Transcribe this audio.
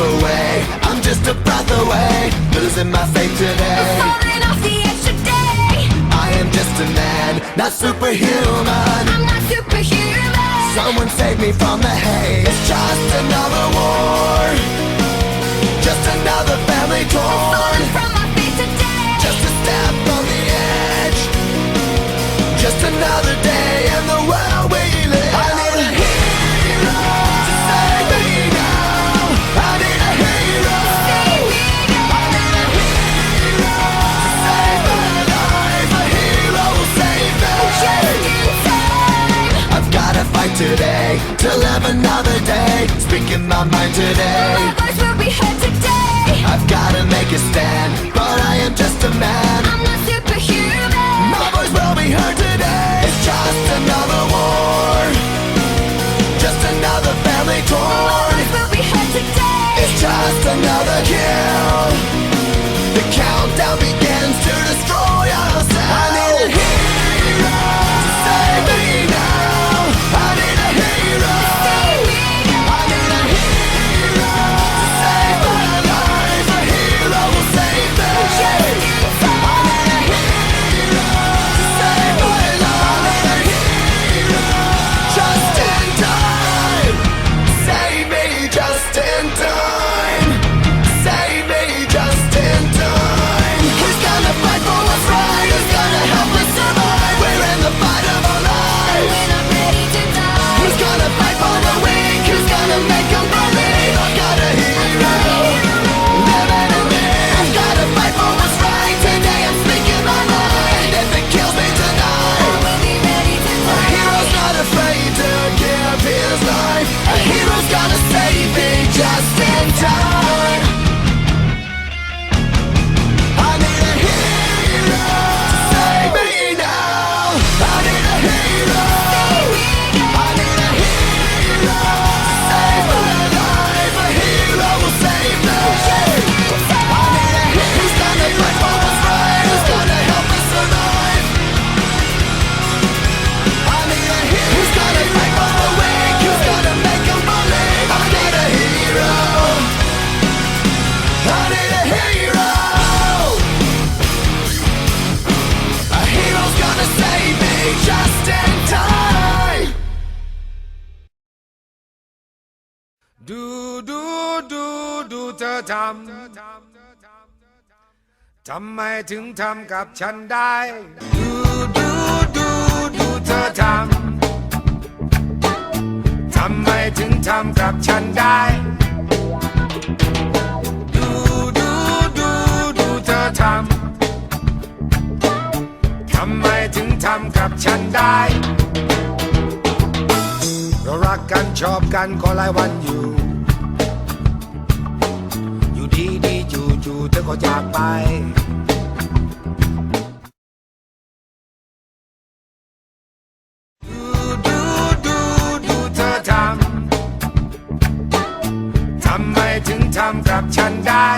away. I'm just a breath away, losing my faith today. Falling off the edge today. I am just a man, not superhuman. I'm not superhuman. Someone save me from the haze. It's just another war. Just another family torn. Today to live another day. Speaking my mind today. My voice will be heard today. I've gotta make a stand, but I am just a man. I'm not superhuman. My voice will be heard today. It's just another war, just another family torn. My voice will be heard today. It's just another kill. The countdown begins just in time. ดูดูดูดูเธอทำทำไมถึงทำกับฉันได้ดูดู ทำกับฉันได้ เรารักกันชอบกันก็หลายวันอยู่ อยู่ดีดีจู่จู่เธอก็จากไปดูดูดูดูเธอทำทำไมถึงทำกับฉันได้